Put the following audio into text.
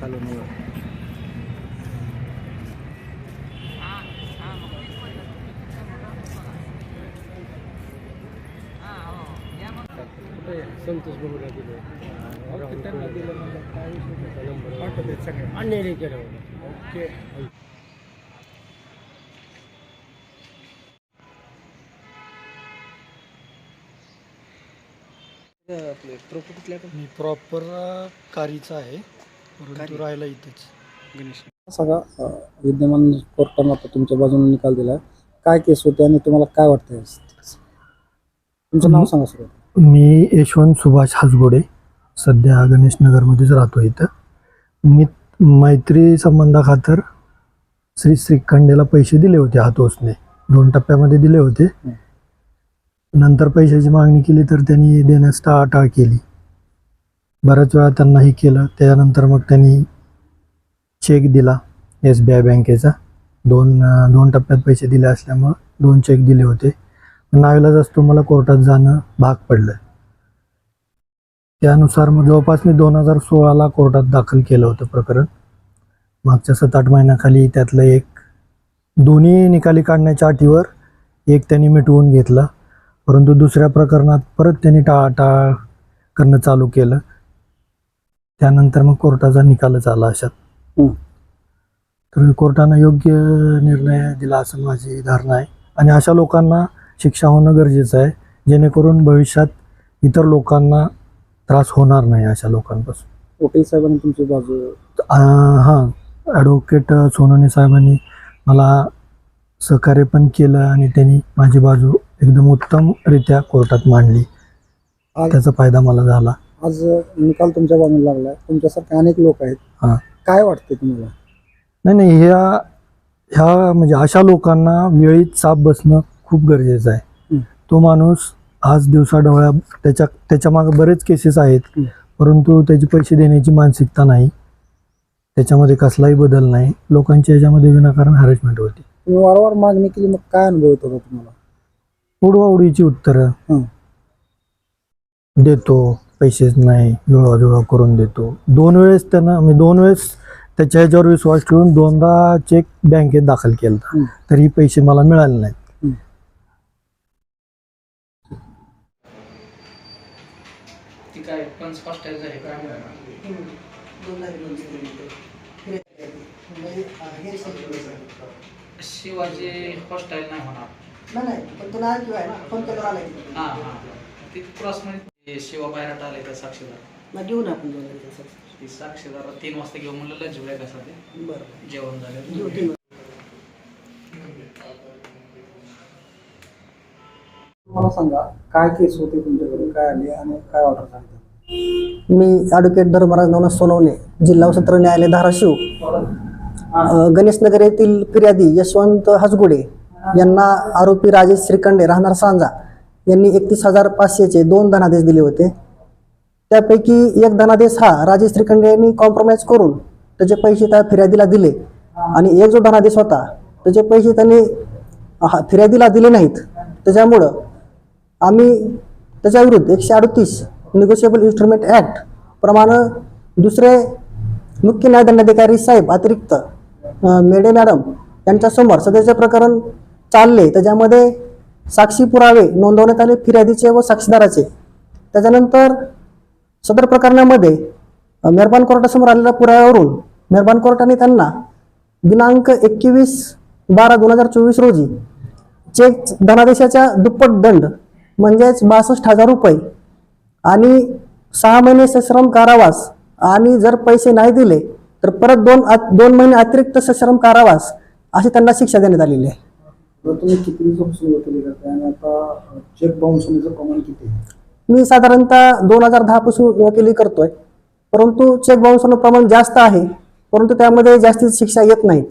कालोनीवर संतोष बघूला दिले त्यांना दिलं ओके. आपले प्रॉपर कारीचा आहे. परंतु राहायला इथेच. गणेश. सगळा अ, विद्यमान कोर्टानं आता तुमच्या बाजूने निकाल दिला काय केस होते आणि तुम्हाला काय वाटतं या स्थितीचं? तुमचं नाव सांगा सर मी यशवंत सुभाष हासगोडे सध्या गणेश नगरमध्येच राहतो इथं. मी मैत्री संबंधाखातर श्री श्रीखंडेला पैसे दिले होते हातोसने दोन टप्प्यामध्ये दिले होते. नंतर पैशाची मागणी केली तर त्यांनी देण्यास टाळाटाळ केली. बऱ्याच वेळा त्यांना हे केलं. त्याच्यानंतर मग त्यांनी चेक दिला एस बी आय बँकेचा दोन दोन टप्प्यात पैसे दिले असल्यामुळं दोन चेक दिले होते. नावेलाच असतो मला कोर्टात जाणं भाग पडलं त्यानुसार मग जवळपास मी दोन हजार सोळाला कोर्टात दाखल केलं होतं प्रकरण. मागच्या सात आठ महिन्याखाली त्यातलं एक दोन्ही निकाली काढण्याच्या अटीवर एक त्यांनी मिटवून घेतलं. परंतु दुसऱ्या प्रकरणात परत त्यांनी टाळाटाळ करणं चालू केलं. त्यानंतर मग कोर्टाचा निकालच आला अशात. तर कोर्टानं योग्य निर्णय दिला असं माझी धारणा आहे. आणि अशा लोकांना शिक्षा होणं गरजेचं आहे जेणेकरून भविष्यात इतर लोकांना त्रास होणार नाही अशा लोकांपासून. वकील साहेबांनी तुमची बाजू? हां ॲडव्होकेट सोनवणे साहेबांनी मला सहकार्य पण केलं आणि त्यांनी माझी बाजू एकदम उत्तमरित्या कोर्टात मांडली. त्याचा फायदा मला झाला. आज निकाल तुमच्या बाजूने लागलाय. तुमच्यासारखे अनेक लोक आहेत. हां. काय वाटते तुम्हाला? नाही नाही ह्या ह्या म्हणजे अशा लोकांना वेळीच चाप बसणं खूप गरजेचं आहे. हं. तो माणूस आज दिवसाढवळ्या त्याच्या त्याच्यामागे बरेच केसेस आहेत. हं. परंतु त्याची पैसे देण्याची मानसिकता नाही. त्याच्यामध्ये कसलाही बदल नाही. लोकांच्या ह्याच्यामध्ये विनाकारण हॅरेसमेंट होती. तुम्ही वारंवार मागणी केली मग काय अनुभव येत होता तुम्हाला? उडवाउडीची उत्तरं हं. देतो. पैसेच नाही जुळवाजुळवा करून देतो. दोन वेळेस त्यानं मी दोन वेळेस त्याच्या ह्याच्यावर विश्वास ठेवून दोनदा चेक बँकेत दाखल केला हं. तरी पैसे मला मिळाले नाहीत. शिवाजी हॉस्टाईल नाही होणार. नाही नाही पण तुला आला की हा हा. ती शिवा बाहेर आले त्या साक्षीदार? मग घेऊ ना आपण दोन. ती साक्षीदार तीन वाजता घेऊन म्हणलं लंच ब्रेक असा ते बरं. जेवण झालं. घेऊ तीन मला सांगा काय केस होते तुमच्याकडे? काय आली आणि काय ऑर्डर झाली मी ॲडव्होकेट धर्मराज नवनाथ सोनवणे जिल्हा सत्र न्यायालय धाराशिव. अ, गणेशनगर येथील फिर्यादी यशवंत हसगुडे यांना आरोपी राजेश श्रीखंडे राहणार सांजा. यांनी एकतीस हजार पाचशेचे दोन धनादेश दिले होते. त्यापैकी एक धनादेश हा राजेश श्रीखंड यांनी कॉम्प्रोमाइज करून त्याचे पैसे त्या फिर्यादीला दिले. आणि एक जो धनादेश होता त्याचे पैसे त्यांनी हा, फिर्यादीला दिले नाहीत. त्याच्यामुळं आम्ही त्याच्याविरुद्ध एकशे अडतीस निगोशिएबल इन्स्ट्रुमेंट ॲक्ट प्रमाणे दुसरे मुख्य न्यायदंडाधिकारी साहेब अतिरिक्त मेडे मॅडम यांच्यासमोर सध्याचे प्रकरण चालले. त्याच्यामध्ये साक्षी पुरावे नोंदवण्यात आले फिर्यादीचे व साक्षीदाराचे. त्याच्यानंतर सदर प्रकरणामध्ये मेहरबान कोर्टासमोर आलेल्या पुराव्यावरून मेहरबान कोर्टाने त्यांना दिनांक एकवीस बारा दोन हजार चोवीस रोजी चेक धनादेशाच्या दुप्पट दंड म्हणजेच बासष्ट हजार रुपये आणि सहा महिने सश्रम कारावास आणि जर पैसे नाही दिले तर परत दोन दोन महिने अतिरिक्त सश्रम कारावास अशी त्यांना शिक्षा देण्यात आलेली आहे. तुम्ही किती दिवसापासून वकिली करताय आणि आता चेक बाउन्स होण्याचं प्रमाण किती आहे? मी साधारणतः दोन हजार दहा पासून वकिली करतोय. परंतु चेक बाउन्स होणं प्रमाण जास्त आहे. परंतु त्यामध्ये जास्तीत शिक्षा येत नाहीत.